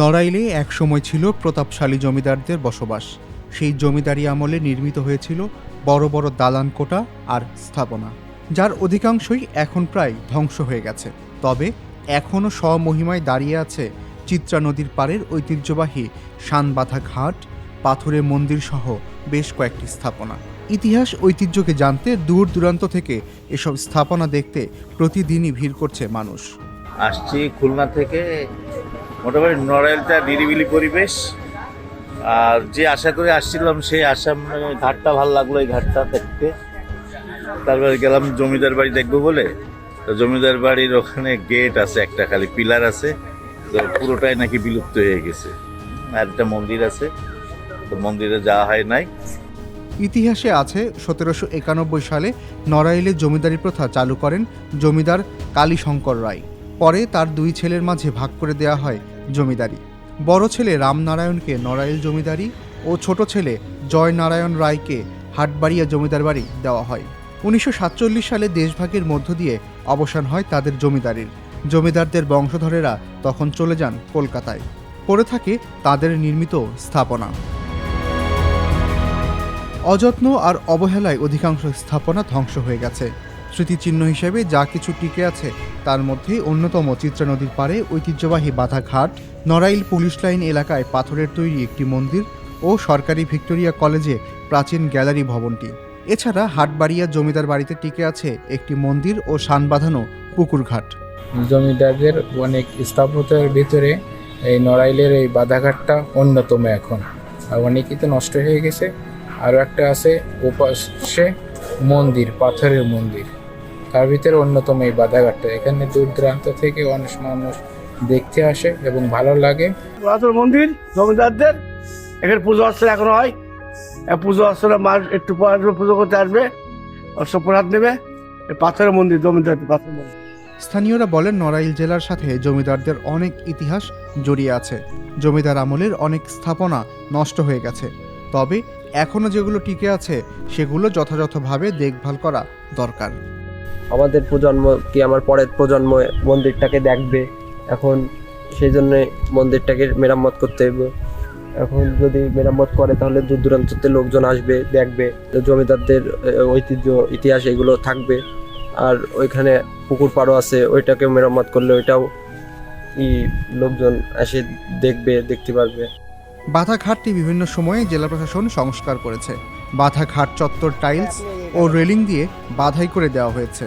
নড়াইলে একসময় ছিল প্রতাপশালী জমিদারদের বসবাস। সেই জমিদারি আমলে নির্মিত হয়েছিল বড় বড় দালান কোটা আর স্থাপনা, যার অধিকাংশই এখন প্রায় ধ্বংস হয়ে গেছে। তবে এখনও স্বমহিমায় দাঁড়িয়ে আছে চিত্রা নদীর পাড়ের ঐতিহ্যবাহী শানবাঁধা ঘাট, পাথুরে মন্দির সহ বেশ কয়েকটি স্থাপনা। ইতিহাস ঐতিহ্যকে জানতে দূর দূরান্ত থেকে এসব স্থাপনা দেখতে প্রতিদিনই ভিড় করছে মানুষ। আসছি খুলনা থেকে। মোটামুটি নড়াইলটা নিরিবিলি পরিবেশ। আর যে আশা করে আসছিলাম, সেই আশা মানে ঘাটটা ভালো লাগল এই ঘাটটা দেখতে। তারপরে গেলাম জমিদার বাড়ি দেখব বলে। তো জমিদার বাড়ির ওখানে গেট আছে একটা, খালি পিলার আছে। তো পুরোটাই নাকি বিলুপ্ত হয়ে গেছে। আর একটা মন্দির আছে। তো মন্দিরে যাওয়া হয় নাই। ইতিহাসে আছে, সতেরোশো একানব্বই সালে নড়াইলে জমিদারি প্রথা চালু করেন জমিদার কালীশঙ্কর রায়। পরে তার দুই ছেলের মাঝে ভাগ করে দেওয়া হয় জমিদারি। বড় ছেলে রামনারায়ণকে নড়াইল জমিদারি ও ছোট ছেলে জয়নারায়ণ রায়কে হাটবাড়িয়া জমিদার বাড়ি দেওয়া হয়। উনিশশো সাতচল্লিশ সালে দেশভাগের মধ্য দিয়ে অবসান হয় তাদের জমিদারির। জমিদারদের বংশধরেরা তখন চলে যান কলকাতায়। পড়ে থাকে তাদের নির্মিত স্থাপনা। অযত্ন আর অবহেলায় অধিকাংশ স্থাপনা ধ্বংস হয়ে গেছে। স্মৃতিচিহ্ন হিসেবে যা কিছু টিকে আছে, তার মধ্যে অন্যতম চিত্রা নদীর পাড়ে ঐতিহ্যবাহী বাধাঘাট নড়াইল পুলিশ লাইন এলাকায় পাথরের তৈরি একটি মন্দির ও সরকারি ভিক্টোরিয়া কলেজে প্রাচীন গ্যালারি ভবনটি। এছাড়া হাটবাড়িয়া জমিদার বাড়িতে টিকে আছে একটি মন্দির ও শান বাঁধানো পুকুরঘাট। জমিদারদের অনেক স্থাপত্যের ভিতরে এই নড়াইলের এই বাধাঘাটটা অন্যতম এখন। আর অনেকই তো নষ্ট হয়ে গেছে। আরও একটা আছে, ওপাশে মন্দির, পাথরের মন্দির। তার ভিতরে অন্যতম এই বাধাঘাটটা। এখানে দূর দূরান্ত থেকে অনেক মানুষ দেখতে আসে এবং ভালো লাগে। পুরাতন মন্দির জমিদারদের। এখানে পুজো অর্চনা এখন হয়। পুজো অর্চনা মার একটু পর পুজো করতে আসবে। সব প্রসাদ নেবে। পাথরের মন্দির জমিদার পাথরের মন্দির। স্থানীয়রা বলেন নড়াইল জেলার সাথে জমিদারদের অনেক ইতিহাস জড়িয়ে আছে। জমিদার আমলের অনেক স্থাপনা নষ্ট হয়ে গেছে। তবে এখনও যেগুলো টিকে আছে সেগুলো যথাযথভাবে দেখভাল করা দরকার। আমাদের প্রজন্ম কি আমার পরের প্রজন্ম মন্দিরটাকে দেখবে? এখন সেই জন্য মন্দিরটাকে মেরামত করতে হবে এখন যদি মেরামত করে, তাহলে দূর দূরান্ততে লোকজন আসবে, দেখবে। জমিদারদের ঐতিহ্য, ইতিহাস এগুলো থাকবে। আর ওইখানে পুকুর পাড়ও আছে ওইটাকে মেরামত করলে ওইটাও ই লোকজন এসে দেখবে, দেখতে পারবে। বাধাঘাটটি বিভিন্ন সময়ে জেলা প্রশাসন সংস্কার করেছে। বাধাঘাট চত্বর টাইলস ও রেলিং দিয়ে বাধাই করে দেওয়া হয়েছে।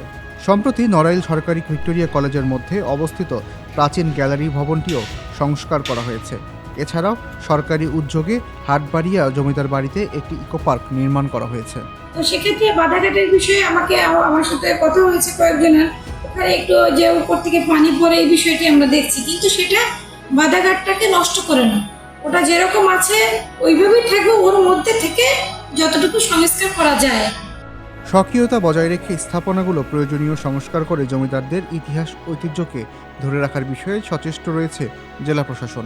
সম্প্রতি নড়াইল সরকারি ভিক্টোরিয়া কলেজের মধ্যে অবস্থিত প্রাচীন গ্যালারি ভবনটিও সংস্কার করা হয়েছে। এছাড়াও সরকারি উদ্যোগে হাটবাড়িয়া জমিদার বাড়িতে একটি ইকো পার্ক নির্মাণ করা হয়েছে। তো সেক্ষেত্রে বাধাঘাটের বিষয়ে আমাকে আমার সাথে কথা হয়েছে কয়েকজনের ওখানে একটু যে উপর থেকে পানি পড়ে এই বিষয়টি আমরা দেখছি। কিন্তু সেটা বাধাঘাটটাকে নষ্ট করে না। ওটা যেরকম আছে, ওইভাবেই থাকবে। ওর মধ্যে থেকে যতটুকু সংস্কার করা যায়। স্বকীয়তা বজায় রেখে স্থাপনাগুলো প্রয়োজনীয় সংস্কার করে জমিদারদের ইতিহাস ঐতিহ্যকে ধরে রাখার বিষয়ে সচেষ্ট রয়েছে জেলা প্রশাসন।